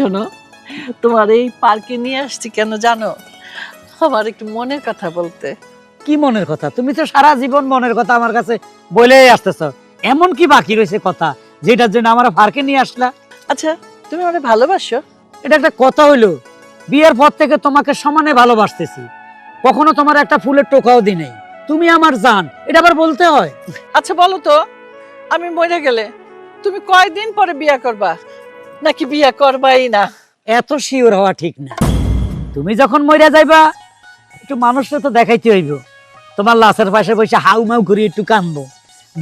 শোনো তোমার এই পার্কে নিয়ে আসছি কেন জানো? আমার একটু মনের কথা বলতে। কি মনের কথা? তুমি তো সারা জীবন মনের কথা আমার কাছে বলেই আসতেছ। এমন কি বাকি রয়েছে কথা যেটার জন্য আমার ফারকে নিয়ে আসলা? আচ্ছা তুমি আমাকে ভালোবাসো। এটা একটা কথা হইল বিয়ের পর থেকে তোমাকে সমানে ভালোবাসতেছি। কখনো তোমার একটা ফুলের টোকাও দি নেই। তুমি আমার জান এটা আবার বলতে হয়? আচ্ছা বলো তো আমি মরে গেলে তুমি কয়দিন পরে বিয়ে করবা? নাকি বিয়ে করবাই না? এত শিওর হওয়া ঠিক না। তুমি যখন মইরা যাইবা, একটু মানুষকে তো দেখাইতে হইব। তোমার লাশের পাশে বসে হাউ মাউ করি একটু কান্দবো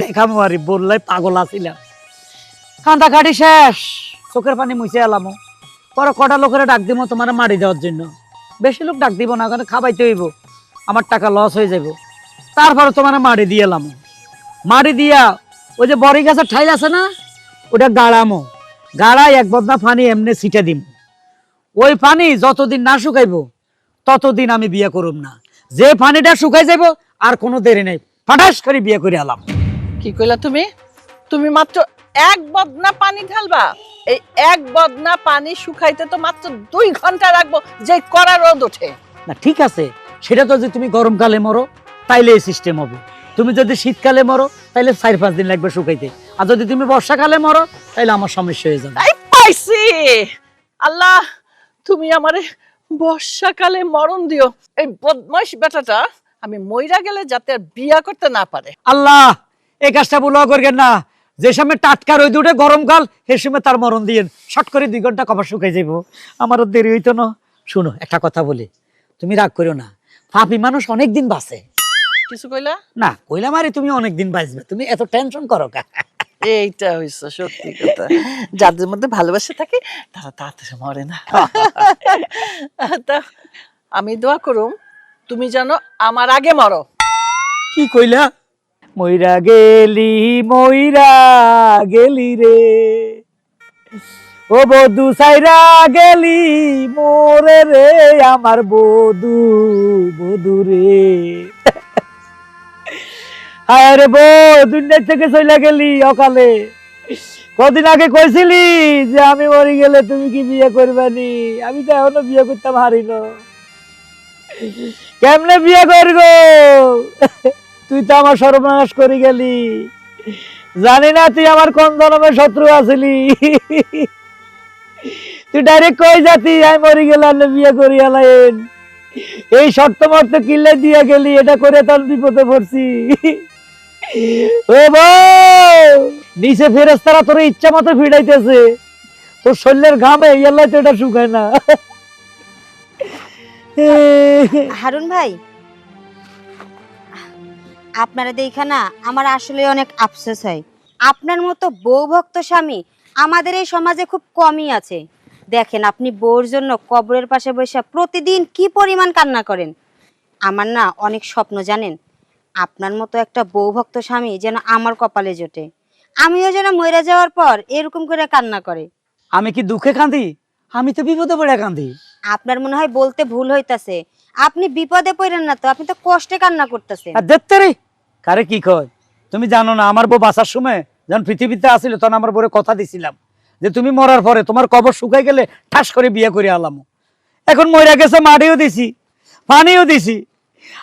দেখামো আরে বললে পাগল আছিলাম। কান্দা কাটি শেষ। চোখের পানি মুছে এলামো। পরে কটা লোকের ডাক দিব তোমার মারি দেওয়ার জন্য। বেশি লোক ডাক দিব না, কারণ খাবাইতে হইব। আমার টাকা লস হয়ে যাব তারপরে তোমার মারি দিয়ে এলাম। মারি দিয়া ওই যে বড়ি গাছের ঠাইল আছে না, ওটা গাড়ামো। গাড়ায় এক বদনা পানি এমনি ছিটে দিম। ওই পানি যতদিন না শুকাইবো ততদিন আমি বিয়ে করুম না। যে পানিটা শুকাই যাইব আর কোনো দেরি নেই। ফাটাস করে বিয়ে করে আলাম কি কইলা তুমি? তুমি মাত্র এক বদনা পানি ঢালবা। এই এক বদনা পানি শুকাইতে তো মাত্র দুই ঘণ্টা রাখব যে কড়া রোদ ওঠে। না ঠিক আছে। সেটা তো যে তুমি গরমকালে মরো তাইলে এই সিস্টেম হবে। তুমি যদি শীতকালে মরো তাইলে চার পাঁচ দিন লাগবে শুকাইতে। আর যদি তুমি বর্ষাকালে মরো তাইলে আমার সমস্যা হয়ে যাবে। পাইছি। আল্লাহ তুমি আমারে বর্ষাকালে মরণ দিও। এই বদমাইশ বেটাটা আমি মইরা গেলে যাতে আর বিয়া করতে না পারে। আল্লাহ এই কাজটা বলো করবেন না। যে সময় টাটকা রোদ উঠে গরমকাল সে সময় তার মরণ দিয়ে শট করে দুই ঘণ্টা কবার শুকাই যাইব। আমারও দেরি হইতো না। শুনো একটা কথা বলি। তুমি রাগ করো না। পাপি মানুষ অনেক দিন বাঁচে। কিছু কইলা? না কইলাম আরে তুমি অনেক দিন বাঁচবে। তুমি এত টেনশন করো কা। এইটা হইছে সত্যি কথা। যাদের মধ্যে ভালোবাসা থাকে, তারা তাড়াতাড়ি মরে না। তা আমি দোয়া করুম, তুমি জানো আমার আগে মরো। কি কইলা? ময়রা গেলি ময়রা গেলি রে। ও বধু, সাইরা গেলি, মোরে রে আমার বধু বধু রে। হায় রে বো দুনিয়া থেকে চইলা গেলি অকালে। কদিন আগে কইছিলি যে আমি মরি গেলে তুমি কি বিয়ে করবানি? আমি তো এখনও বিয়ে করতাম হারিল কেমনে বিয়ে করব? তুই তো আমার সর্বনাশ করে গেলি। জানি না তুই আমার কোন ধরনের শত্রু আছিলি। তুই ডাইরেক্ট কই যাতি? আমি মরি গেলে বিয়ে করি আলাইন। এই শর্ত মর্ত কিনলে দিয়ে গেলি এটা করে তোর বিপদে পড়ছি। ও বউ, নিচে ফেরেস্তারা তোর ইচ্ছা মতো ফিরাইতেছে। তোর শরীরের ঘামে ইয়াল্লাই তো এটা শুকায় না। হারুন ভাই, আপনারা দেখা না আমার আসলে অনেক আফসোস হয়। আপনার মতো বউ ভক্ত স্বামী আমাদের এই সমাজে খুব কমই আছে। দেখেন, আপনি বউর জন্য কবরের পাশে বসে প্রতিদিন কি পরিমাণ কান্না করেন? আমার না অনেক স্বপ্ন জানেন আপনার মতো একটা বউ ভক্ত স্বামী যেন আমার কপালে জোটে। আমিও যেন মরে যাওয়ার পর এরকম করে কান্না করে। আমি কি দুঃখে কাঁদি আমি তো বিপদে পড়ে কাঁদি আপনার মনে হয় বলতে ভুল হইতাছে। আপনি বিপদে পড়েন না তো আপনি তো কষ্টে কান্না করতেছেন। আর দেখতে রে কারে কি কয়? তুমি জানো না আমার বউ বাসার সময় যখন পৃথিবীতে আসিল তখন আমার বউরে কথা দিছিলাম যে তুমি মরার পরে তোমার কবর শুকাই গেলে ঠাস করে বিয়ে করে আলাম। এখন মরে গেছে মাটিও দিছি পানিও দিছি।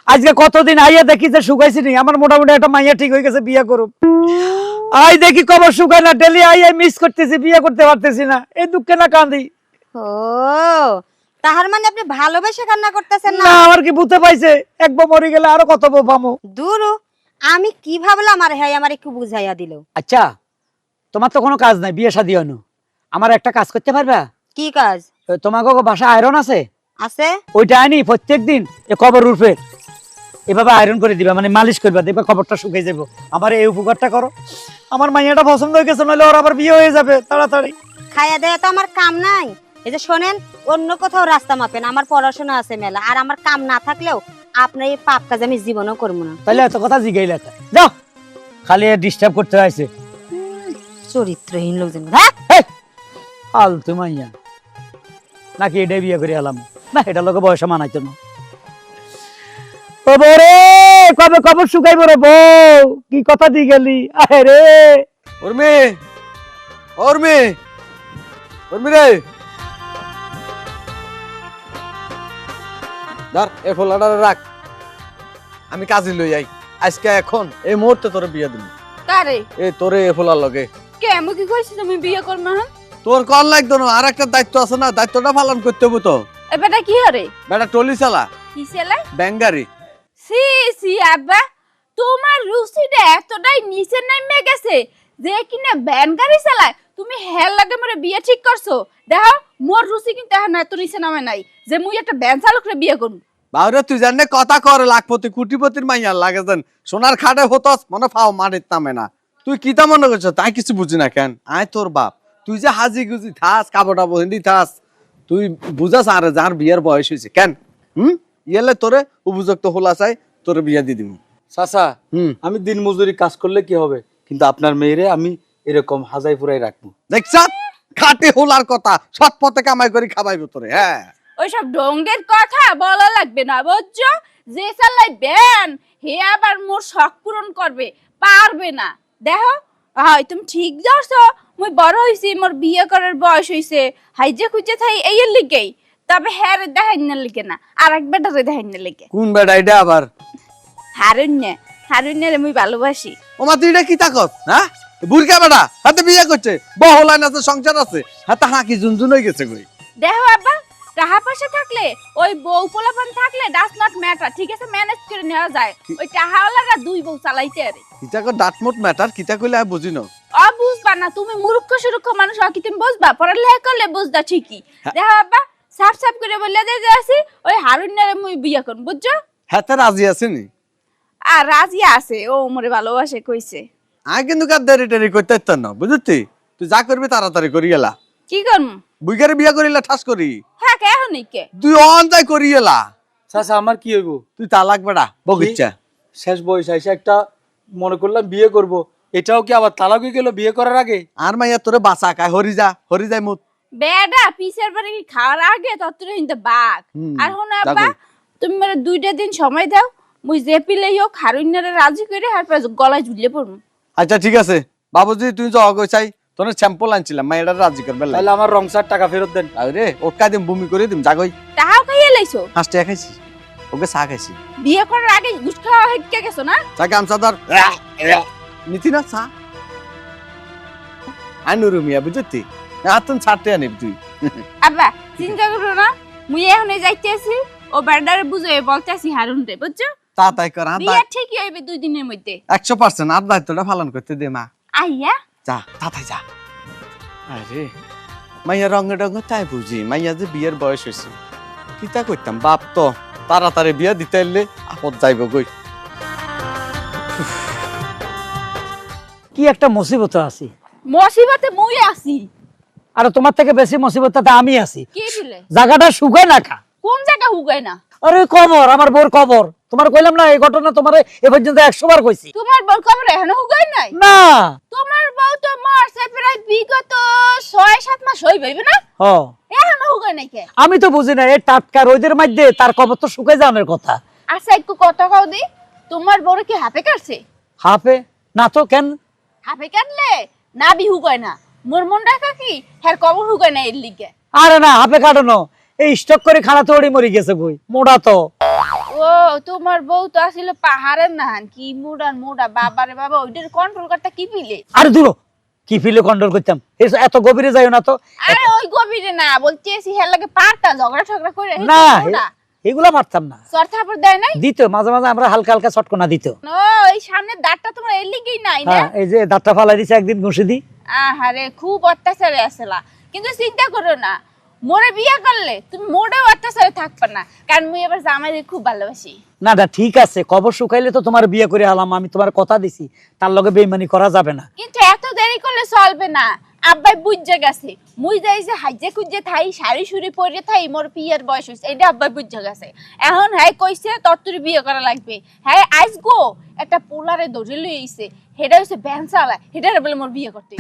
আজকে কতদিন আইয়া দেখি যে শুকাইছি নি? আমার মোটামুটি একটা মাইয়া ঠিক হয়ে গেছে বিয়ে করুম আই দেখি কবর শুকায় না ডেলি আই আই মিস করতেছি বিয়ে করতে পারতেছি না। এই দুঃখে না কান্দি। ও তাহার মানে আপনি ভালোবেসে কান্না করতেছেন না? না আমার কি বুঝতে পাইছে? এক বউ মরে গেলে আরও কত বউ পামো? দূরু আমি কি ভাবলাম? আর হ্যাঁ আমার একটু বুঝাইয়া দিল। আচ্ছা তোমার তো কোনো কাজ নাই বিয়ে শাদী আমার একটা কাজ করতে পারবা? কি কাজ? তোমাকে বাসা আয়রন আছে? আছে? ওইটা আনি প্রত্যেকদিন এ কবর উঠবে এভাবে আয়রন করে দিবা মানে মালিশ করবা দেখবা কবরটা শুকিয়ে যাব আমার এই উপকারটা করো। আমার মাইয়াটা পছন্দ হয়ে গেছে নইলে ওর আবার বিয়ে হয়ে যাবে তাড়াতাড়ি। খাইয়া দেয়া তো আমার কাম নাই। এই যে শোনেন অন্য কোথাও রাস্তা মাপেন আমার পড়াশোনা আছে মেলা আর আমার কাম না থাকলেও আপনার এই পাপ কাজ আমি জীবনও করব না। তাহলে এত কথা জিগাইলে একটা। যাও খালি ডিস্টার্ব করতে হয়েছে চরিত্রহীন লোকজন। হ্যাঁ? ফালতু মাইয়া। নাকি এটাই বিয়ে করে এলাম? না এটা লোকে বয়সে মানাইতো না। কবে কবর শুকাইব রে বউ? কি কথা দি গেলি? আরে রে। ওর মেয়ে রে। রাখ। আমি কাজে লই যাই আজকে এখন এই মুহূর্তে তোর বিয়ে দিল তারে এ তোরে এ ফোলার লগে। কে আমি কি কইছি তুমি বিয়ে করবে না তোর কল লাগতো না আর একটা দায়িত্ব আছে না দায়িত্বটা পালন করতে হবে তো। এ বেটা কি হরে? বেটা টলি চালা। কি চালা? বেঙ্গারি সি সি আব্বা। তোমার রুচিটা এতটাই নিচে নেমে গেছে যে কিনা ভ্যান গাড়ি চালায় তুমি হেল লাগে মরে বিয়ে ঠিক করছ। দেখো, মোর রুচি কিন্তু এখন এত নিচে নামে নাই যে মুই একটা ভ্যান চালকরে বিয়ে করুম। বাউরে, তুই জানে কথা কর, লাখপতি কোটিপতির মাইয়ার লাগে দেন সোনার খাটে হতস, মনে ফাও মাটির নামে না। তুই কিতা মনে করছ? তাই কিছু বুঝি না কেন? আয় তোর বাপ। তুই যে হাজি গুজি থাস কাপড় টাপড় হিন্দি থাস, তুই বুঝাস আরে যার বিয়ের বয়স হয়েছে। কেন? হুম? ইয়েলে তোরে উপযুক্ত হোলা চাই তোরে বিয়া দিয়ে দিব চাচা হুম। আমি দিন মজুরি কাজ করলে কি হবে? কিন্তু আপনার মেয়েরে আমি এরকম হাজাই ফুরাই রাখব। দেখছ? খাটে হোলার কথা সৎ পথে কামাই করে খাবাইব তোরে হ্যাঁ। ওইসব ডঙ্গের কথা বলা লাগবে না বুঝছ? যে চালাই ব্যান হে আবার মোর শখ পূরণ করবে পারবে না। দেখো হয় তুমি ঠিক ধরছো। মুই বড় হইছি মোর বিয়ে করার বয়স হইছে। হাইজে খুঁজে থাই এই লিগেই। তবে হ্যাঁ দেখাই না লিগে না। আর এক বেটারে দেখাই না লিগে কোন বেড়া এটা আবার? হারুণ্য হারুণ্যরে মুই ভালোবাসি। ওমা তুই এটা কি তাকত হ্যাঁ? বুড়কা বেড়া হাতে বিয়ে করছে বহলাইন আছে সংসার আছে হাতে হাঁকি জুনজুন হয়ে গেছে কই? দেখো আব্বা টাকা পয়সা থাকলে ওই বউ পোলাপান থাকলে ডাস নট ম্যাটার ঠিক আছে ম্যানেজ করে নেওয়া যায়। ওই টাকাওয়ালারা দুই বউ চালাইতে আরে কিতা কো ডাটমুট ম্যাটার কিতা কইলে আমি বুঝি না। অ বুঝবা না তুমি মূর্খ সুরক্ষ মানুষ হও কি তুমি বুঝবা? পড়ালেখা করলে বুঝবা ঠিকই। দেখো আব্বা সাফ সাফ করে বললে দে যে আসি ওই হারুন্যারে মুই বিয়ে করব বুঝছ? হাতে রাজি আছে নি আর রাজি আছে ও মোরে ভালোবাসে কইছে। আমি কিন্তু কার দেরি টেরি করতে পারতাম না বুঝতি তুই যা করবি তাড়াতাড়ি করি গেলা কি করম? বুইগারে বিয়া করিলা ঠাস করি। হ্যাঁ কে এখন কে তুই অন যাই করি গেলা চাচা আমার কি হইব? তুই তালাক বেড়া বগিচ্ছা শেষ বয়স এসে একটা মনে করলাম বিয়ে করব। এটাও কি আবার তালাক হয়ে গেল বিয়ে করার আগে? আর মাইয়া তোরে বাঁচা খায় হরি যা হরি যাই মুত। বেডা পিসের বাড়ি খাওয়ার আগে ততটা কিন্তু বাঘ। আর হন আব্বা তুমি মানে দুইটা দিন সময় দাও মুই যে পিলে হোক হারুন্যারে রাজি করে আর পরে গলায় ঝুলিয়ে পড়ব। আচ্ছা ঠিক আছে। বাবুজি তুই যে অগো চাই। তোর স্যাম্পল আনছিলাম মাইয়াটা রাজি করবে তাহলে আমার রংসার টাকা ফেরত দেন। রে ওটকা দিম বমি করে দিম জাগই তাহাও খাইয়ে লাইছো? হাঁস টিয়া খাইছি। ওকে চা খাইছি। বিয়ে করার আগে ঘুষ খাওয়া গেছো না? চা গামছা ধর। নিতি না চা। আনুরু মিয়া বুঝতি আতুন ছাড়তে আনিব তুই। আব্বা চিন্তা করো না মুই এখন যাইতে আছি ও বেড়ারে বুঝে বলতে আসি হারুন রে বুঝছ? তা তাই কর আর বিয়ে ঠিকই হইবে দুই দিনের মধ্যে। একশো পার্সেন্ট আর দায়িত্বটা পালন করতে দে মা। আইয়া? যা তাতাই যা। আরে মাইয়া রঙে রঙে তাই বুঝি মাইয়া যে বিয়ের বয়স হয়েছে। কিতা করতাম বাপ তো তাড়াতাড়ি বিয়া দিতে এলে আপদ যাইব গই কি একটা মুসিবত আছি। মসিবতে মুই আছি। আর তোমার থেকে বেশি মুসিবতটাতে আমি আছি। জায়গাটা শুকায় না খা। কোন জায়গা হুগায় না? আরে কবর আমার বোর কবর। তোমার কইলাম না এই ঘটনা তোমার এ পর্যন্ত একশো বার কইছি। তোমার বউ কবর এখনও হুগায় নাই? না। তোমার বউ তো মারছে প্রায় বিগত ছয় সাত মাস হই পাইবে না? ও এখনও হুগায় নাই কে? আমি তো বুঝি না এই টাটকা রোদের মধ্যে তার কবর তো শুকায় যাওয়ার কথা। আচ্ছা একটু কত কাও দি। তোমার বড় কি হাফে কাটছে? হাফে না তো কেন? হাফে কাটলে? না বিহু হুগায় না। কি? হ্যার কবর হুগায় না এর লিগে। আরে না হাফে কাটানো। এই স্টক করে খানা তো ওড়ি মরি গেছে বই মোড়া তো। ও তোমার বউ তো আসলে পাহাড়ের নাহান। কি মুডা? বাবারে বাবা ওইটার কন্ট্রোল করতে কি পিলে? আরে দূর কি ফিলে কন্ট্রোল করতাম? এত গভীরে যাইও না তো। আরে ওই গভীরে না বলতেছি হ্যার লাগে পারতা ঝগড়া ঝগড়া করে না এগুলা মারতাম না। সর থাপড় দেয় নাই? দিত মাঝে মাঝে আমরা হালকা হালকা চটকনা দিত। ও এই সামনের দাঁতটা তোমার এর লিগেই নাই না? হ্যাঁ এই যে দাঁতটা ফালাই দিছে একদিন ঘষে দি আহারে খুব অত্যাচারে আসলা। কিন্তু চিন্তা করো না মোরে বিয়ে করলে তুমি মোটেও অত্যাচারে থাকবে না কারণ মুই এবার জামাইরে খুব ভালোবাসি। না দা ঠিক আছে কবর শুকাইলে তো তোমার বিয়ে করে আলাম আমি তোমার কথা দিছি তার লগে বেইমানি করা যাবে না। কিন্তু এত দেরি করলে চলবে না আব্বাই বুঝে গেছে। মুই যাই যে হাইজে খুঁজে থাই শাড়ি শুড়ি পরে থাই মোর বিয়ের বয়স হয়েছে এটা আব্বাই বুঝে গেছে। এখন হ্যাঁ কইছে তোর তোর বিয়ে করা লাগবে। হ্যাঁ আইস গো একটা পোলারে ধরে লই আইছে। হেটা হচ্ছে ভ্যান চালায় হেটারে বলে মোর বিয়ে করতে।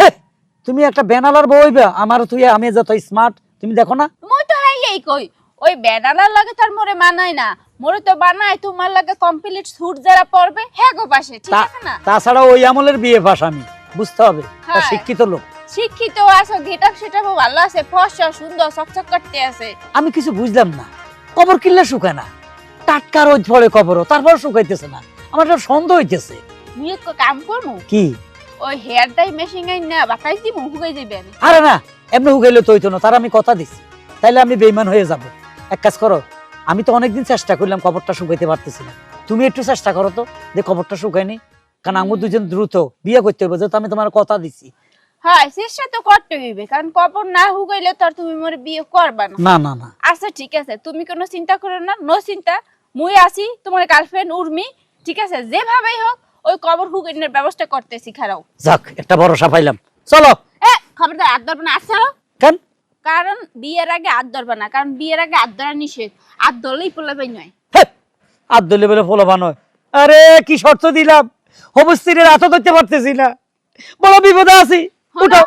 তুমি একটা বেনালার বইবা আমার তুই আমি যত স্মার্ট তুমি দেখো না। মুই তো হ্যাঁ এই কই ওই বেডালার লাগে তার মোরে মানায় না। মোরে তো বানায় তোমার লাগে কমপ্লিট স্যুট যারা পরবে হ্যাঁ গো পাশে ঠিক আছে না? তাছাড়া ওই আমলের বিয়ে পাস আমি বুঝতে হবে। শিক্ষিত লোক। শিক্ষিত আছো গেটআপ সেটাপও ভালো আছে ফর্সা সুন্দর চকচক করতে আছে। আমি কিছু বুঝলাম না। কবর কিনলে শুকায় না। টাটকা রোদ পড়ে কবরও তারপর শুকাইতেছে না। আমার একটা সন্দেহ হইতেছে। মুই এক কাম করমু কি? ওই হেয়ার ডাই মেশিন আই না বাতাস দিমু হুগাই যাবেন আরে না এমনি হুগাইলে তো হইতো না তার আমি কথা দিছি। তাইলে আমি বেইমান হয়ে যাব। এক কাজ করো আমি তো অনেকদিন চেষ্টা করলাম কবরটা শুকাইতে পারতেছি না। তুমি একটু চেষ্টা করো তো যে কবরটা শুকায়নি। কারণ আমার দুজন দ্রুত বিয়ে করতে হবে যেহেতু আমি তোমার কথা দিছি। হয় চেষ্টা তো করতে হইবে কারণ কবর না হুগাইলে তো আর তুমি মোরে বিয়ে করবা না। না না না। আচ্ছা ঠিক আছে তুমি কোনো চিন্তা করো না নো চিন্তা। মুই আছি তোমার গার্লফ্রেন্ড উর্মি ঠিক আছে যেভাবেই হোক ওই কবর হুগাইনের ব্যবস্থা করতেছি খারাও। যাক একটা ভরসা পাইলাম। চলো। এ খবরদার হাত ধরবে না আচ্ছা। কেন? কারণ বিয়ের আগে হাত ধরবে না কারণ বিয়ের আগে ধরা নিষেধ হাত ধরলেই পোলাপাই নয়। আর বলে ফলবান হয়। আরে কি শর্ত দিলাম? অবস্থিরের হাতও ধরতে পারতেছি না। বড় বিপদে আছি। উঠো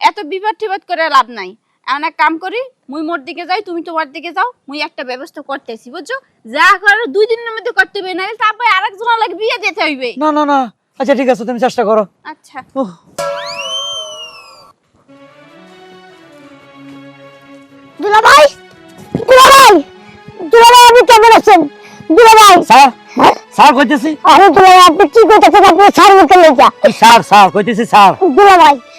এত বিপদ টিপদ করে লাভ নাই। এমন এক কাম করি মুই মোর দিকে যাই তুমি তোমার দিকে যাও মুই একটা ব্যবস্থা করতেছি বুঝছ? যা করে দুই দিনের মধ্যে করতে হবে না তারপরে আরেকজন লাগে বিয়ে দিতে হইবে। না না না। আচ্ছা ঠিক আছে তুমি চেষ্টা করো। আচ্ছা। উহ, দুলাভাই দুলাভাই দুলাভাই আপনি কেমন আছেন? দুলাভাই। স্যার হ্যাঁ? স্যার কইতেছি। আরে দুলাভাই আপনি কি করতেছেন আপনি ছাড় মুখে ওই স্যার স্যার কইতেছি স্যার। দুলাভাই বলেন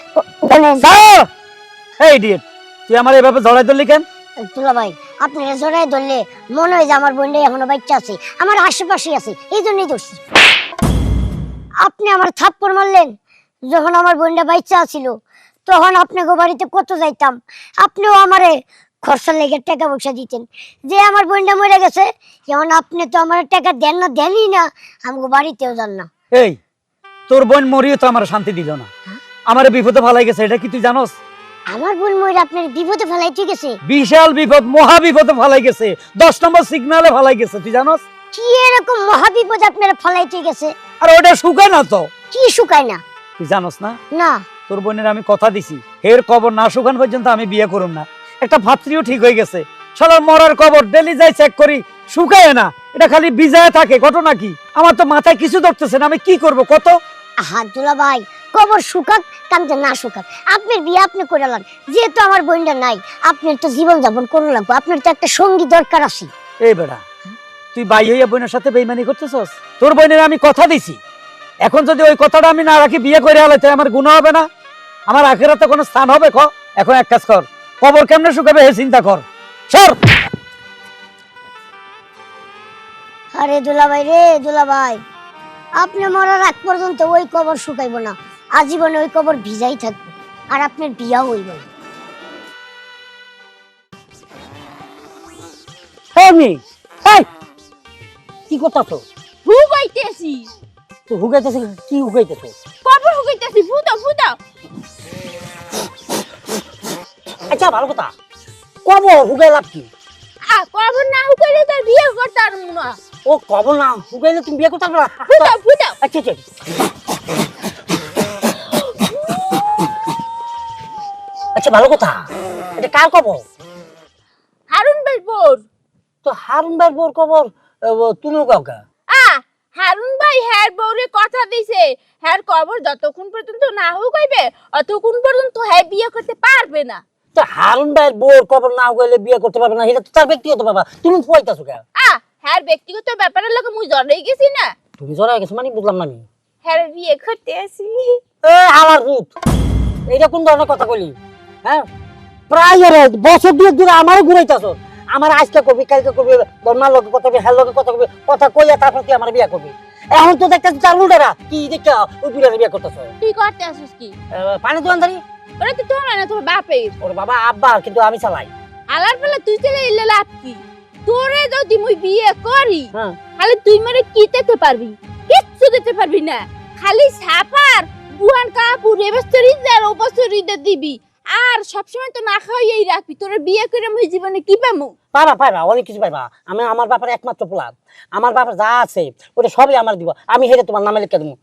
এই ইডিয়েট তুই আমার এভাবে জড়াই ধরলি কেন? দুলাভাই আপনি ধরলে মনে হয় যে আমার বোনটা এখনও বাচ্চা আছে আমার আশেপাশে আছে এই জন্যই ধরছি। আপনি আমার থাপ্পড় মারলেন যখন আমার বোনটা বাচ্চা ছিল তখন আপনাকে বাড়িতে কত যাইতাম আপনিও আমারে খরচার লেগে টাকা পয়সা দিতেন। যে আমার বোনটা মরে গেছে যেমন আপনি তো আমার টাকা দেন না দেনই না আমাকে বাড়িতেও যান না। এই তোর বোন মরিও তো আমার শান্তি দিল না। আমার বিপদে ভালাই গেছে এটা কি তুই জানোস? আমার বোন মরে আপনার বিপদে ফেলাইতে গেছে। বিশাল বিপদ মহা বিপদে ফালাই গেছে দশ নম্বর সিগনালে ফালাই গেছে তুই জানোস? কি এরকম মহাবিপদ আপনার ফেলাইতে গেছে? আর ওটা শুকায় না তো? কি শুকায় না? তুই জানোস না? না। তোর বোনের আমি কথা দিছি এর কবর না শুকান পর্যন্ত আমি বিয়ে করুম না। একটা ভাতৃও ঠিক হয়ে গেছে। শালার মরার কবর ডেলি যাই চেক করি শুকায় না। এটা খালি বিজায় থাকে ঘটনা কি? আমার তো মাথায় কিছু ধরতেছে না আমি কি করব কত? হাত দুলা ভাই কবর শুকাক কামতে না শুকাক। আপনার বিয়ে আপনি করে লাগ যেহেতু আমার বোনটা নাই আপনার তো জীবন যাপন করে লাগবো। আপনার তো একটা সঙ্গী দরকার আছে। এই বেটা তুই বাই হইয়া বোনের সাথে বেইমানি করতেছস? তোর বোনের আমি কথা দিছি। এখন যদি ওই কথাটা আমি না রাখি বিয়ে করে আলাইতে আমার গুণ হবে না? আমার আখেরাতে কোনো স্থান হবে খ এখন এক কাজ কর। কবর কেমনে শুকাবে হে চিন্তা কর। সর! আরে দুলা ভাই রে দুলা ভাই আপনি মরার আগ পর্যন্ত ওই কবর শুকাইব না। আজীবনে ওই কবর ভিজাই থাকবে আর আপনার বিয়াও হইব না। আমি এই! কি করতাছো? হুগাইতেছি। তো হুগাইতেছে কি হুগাইতেছো? কবর হুগাইতেছি আচ্ছা ভালো কথা। কবর হুগাই লাভ কি? আ কবর না হুগাইলে তার বিয়ে করতে পারব না। ও কবর না হুগাইলে তুমি বিয়ে করতে পারবে না? আচ্ছা আচ্ছা। ভালো কথা? এটা কার কবর হারুন ভাই বোর। তো হারুন ভাইয়ের বোর কবর তুমিও কাউকে? আ হারুন ভাই হ্যার বউরে কথা দিছে। হ্যার কবর যতক্ষণ পর্যন্ত না হুগাইবে অতক্ষণ পর্যন্ত হ্যাঁ বিয়ে করতে পারবে না। তো হারুন ভাইয়ের বোর কবর না হুগাইলে বিয়ে করতে পারবে না এটা তো তার ব্যক্তিগত বাবা তুমি ফুয়াইতাছো কে আ হ্যার ব্যক্তিগত ব্যাপারের লোক মুই জড়াই গেছি না। তুমি জড়াই গেছো মানে বুঝলাম না আমি। হ্যার বিয়ে করতে আসি এ আমার ভূত। এইটা কোন ধরনের কথা বলি হ্যাঁ? প্রায় বছর দুই দূরে আমারও ঘুরাইতেছ আমার আজকে করবি কালকে করবি বর্মার লোকে কথা কবি হ্যার লোকে কথা কবি কথা কইয়া তারপর তুই আমার বিয়ে করবি। এখন তো দেখতেছি চার উল্টারা কি দেখা ওই বিড়ারে বিয়ে করতেছ। তুই করতে আসিস কি? পানি দোকানদারি ওরা তো তোমার না তোর বাপের। ওর বাবা আব্বা কিন্তু আমি চালাই। আলার বেলা তুই চলে এলে লাভ কি? তোরে যদি মুই বিয়ে করি হ্যাঁ। তাহলে তুই মরে কি দিতে পারবি? কিচ্ছু দিতে পারবি না। খালি সাপার বুহান কাপড় এবস্তরি আর উপস্তরি দিবি। আর সবসময় তো না খাওয়াই রাখবি। তোর বিয়ে করে মুই জীবনে কি পামু? পাবা পাবা অনেক কিছু পাইবা। আমি আমার বাপার একমাত্র পোলাদ আমার বাপার যা আছে ওটা সবই আমার দিব। আমি হেরে তোমার নামে লিখে দেবো।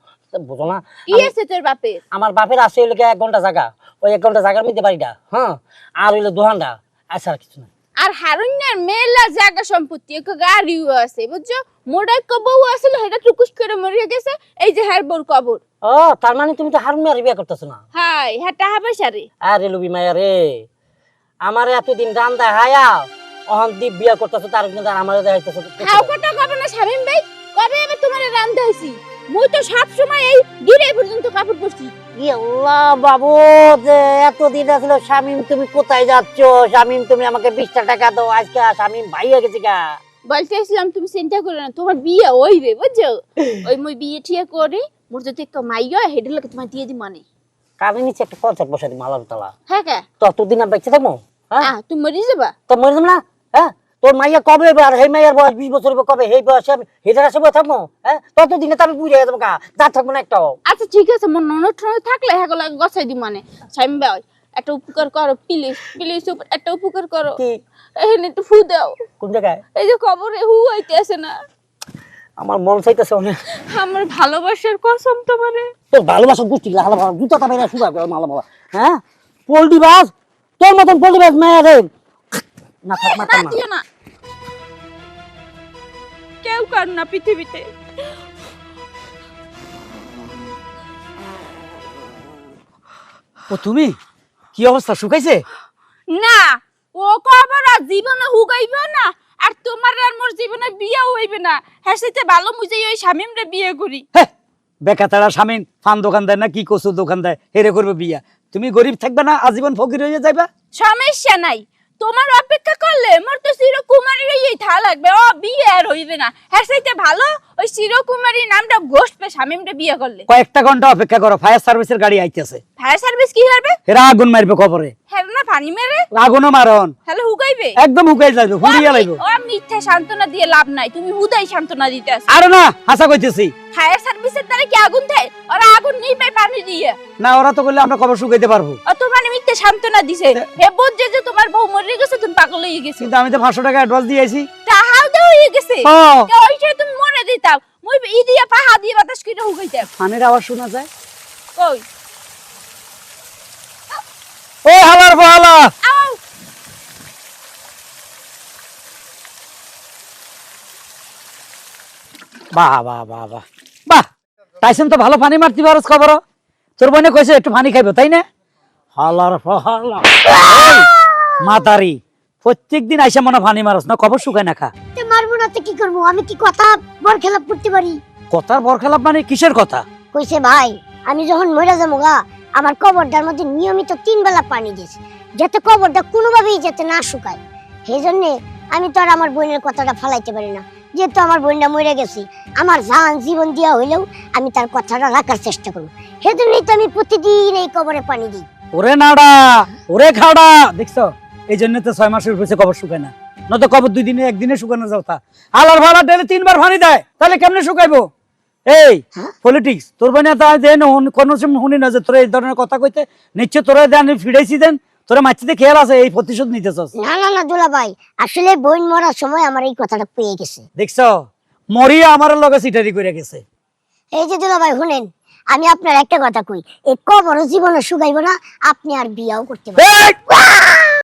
বুঝো না? কি আছে তোর বাপের? আমার বাপের আছে হইলে এক ঘণ্টা জায়গা ওই এক ঘণ্টা জায়গার মধ্যে বাড়িটা হ্যাঁ? আর হইলে দোহানটা আর কিছু না আর হারুন্যার মেলা জায়গা সম্পত্তি এক গাড়িও আছে বুঝছ? মোটা এক বউ আছিল সেটা টুকুস করে মরে গেছে এই যে বউর কবর ও তার মানে তুমি তো হারুন মেয়ার বিয়ে করতেছো না? হাই হ্যাঁ টাহা পয়সা রে আরে লুবি মায়া রে আমার এতদিন রান্দা হায়া অহন্তি বিয়া করতেছো তার কিন্তু আমার দেখাইতেছো হাও কথা কবে না শামিম ভাই কবে তোমার রান্ধতে হইছি মুই তো সব সময় এই গিরে পর্যন্ত কাপড় পরছি আল্লাহ বাবু যে এতদিন আসলে শামিম তুমি কোথায় যাচ্ছ? শামিম তুমি আমাকে বিশটা টাকা দাও আজকে শামিম ভাই হয়ে গেছে গা। বলতে আসলাম তুমি চিন্তা করো না তোমার বিয়ে হইবে বুঝছ? ওই মই বিয়ে ঠিয়া করে মোর যদি একটা মাইয়া হেডের লোকে তোমার দিয়ে দি মানে কানে নিচে একটা কনসার্ট বসাই দিই তলা। হ্যাঁ কা? ততদিন আমি বেঁচে থাকব হ্যাঁ? তুমি মরি যাবা? তো মরে যাব না হ্যাঁ? তোর মাইয়া কবে আর সেই মাইয়ার বয়স বিশ বছর কবে? সেই বয়সে আমি হেটার আসে বয়ে থাকব হ্যাঁ? ততদিনে তো আমি বুঝে যাব গা যা থাকব না একটাও। আচ্ছা ঠিক আছে মোর ননদ থাকলে হ্যাঁ লাগে গছাই দি মানে ভাই একটা উপকার করো প্লিজ প্লিজ একটা উপকার করো। কি? এখানে একটু ফু দাও। কোন জায়গায়? এই যে কবরে হু হইতে আসে না। আমার মন চাইতেছে অনেক। আমার ভালোবাসার কসম তোমারে। তোর ভালোবাসা গোষ্ঠী হালা ভালো জুতা তাবে না শুধু মালা মালা হ্যাঁ? পোল্ট্রি বাস? তোর মতন পোল্ট্রি বাস মেয়ে রে না থাক না। থাক না কেউ কার না পৃথিবীতে। ও তুমি? কি অবস্থা শুকাইছে? না ও কবর জীবনে হুগাইব না আর তোমার আর মোর জীবনে বিয়ে হইবে না। হ্যাঁ সেটা ভালো মুজে ওই স্বামীম রে বিয়ে করি। হ্যাঁ বেকাতারা স্বামীন ফান দোকান দেয় না কি কচু দোকান দেয় হেরে করবে বিয়া। তুমি গরিব থাকবে না আজীবন ফকির হয়ে যাইবা? সমস্যা নাই। তোমার অপেক্ষা করলে মোর তো চিরকুমারী রইই থা লাগবে ও বিয়ে আর হইবে না। হ্যাঁ সেটা ভালো ওই চিরকুমারী নামটা ঘোষবে স্বামীম রে বিয়ে করলে। কয়েকটা ঘণ্টা অপেক্ষা করো ফায়ার সার্ভিসের গাড়ি আইতেছে। ফায়ার সার্ভিস কি করবে? এরা আগুন মারবে কবরে। হ্যাঁ না পানি মেরে? আগুনও মারন। হ্যালো হুগাইবে? একদম হুকাই যাবে হুড়িয়া লাগবে ও মিথ্যা সান্ত্বনা দিয়ে লাভ নাই তুমি হুদাই সান্ত্বনা দিতে আরে না হাসা কইতেছি ফায়ার সার্ভিসের দ্বারা কি আগুন দেয়? ওরা আগুন নিয়ে পায় পানি দিয়ে। না ওরা তো করলে আমরা কবর শুকাইতে পারব। ও তোমার মিথ্যা সান্ত্বনা দিছে। হে বুঝছে যে তোমার বউ মরে গেছে তুমি পাগল হয়ে গেছো। কিন্তু আমি তো পাঁচশো টাকা অ্যাডভান্স দিয়েছি তাহাও তো হয়ে গেছে। ও তো ওইটা তুমি মরে দিতাম মুই ই দিয়া পাহা দিয়ে বাতাস ফানের আওয়াজ শোনা যায়? কই? ও হালার বহালা বাহ বাহ বাহ বাহ। বাহ! টাইসন তো ভালো পানি মারতে পারস খবর তোর বোনে কইছে একটু পানি খাইবে তাই না? হালার ফহালা মাতারি প্রত্যেক দিন আইসা মনে পানি মারস না খবর শুকায় না খা। তো কি করব? আমি কি কথা বর খেলাপ করতে পারি? কথার বর খেলাপ মানে কিসের কথা? কইছে ভাই আমি যখন মরে যাব গা আমার কবরটার মধ্যে নিয়মিত তিন বেলা পানি দিয়েছে যাতে কবরটা কোনোভাবেই যাতে না শুকায়। সেই জন্য আমি তো আর আমার বোনের কথাটা ফালাইতে পারি না। যেহেতু আমার বোনটা মরে গেছে আমার জান জীবন দিয়া হইলেও আমি তার কথাটা রাখার চেষ্টা করব। সেজন্যই তো আমি প্রতিদিন এই কবরে পানি দিই। ওরে নাড়া ওরে খাড়া দেখছ? এই জন্য তো ছয় মাসের উপরে কবর শুকায় না। নয়তো কবর দুই দিনে একদিনে শুকানো যাও তা। আলার ভাড়া ডেলে তিনবার পানি দেয় তাহলে কেমনে শুকাইবো? এই পলিটিক্স তোর বানিয়ে তা দেন কোনো সময় শুনি না যে তোরা এই ধরনের কথা কইতে। নিশ্চয় তোরা দেন ফিরাইছি দেন তোরা মাছিতে খেয়াল আছে এই প্রতিশোধ নিতেছস। না না না দুলা ভাই আসলে বোন মরার সময় আমার এই কথাটা পেয়ে গেছে। দেখছ মরিয়া আমার লগে সিটারি করে গেছে। এই যে দুলা ভাই শুনেন আমি আপনার একটা কথা কই এই কবর জীবনে শুকাইব না আপনি আর বিয়াও করতে পারবেন!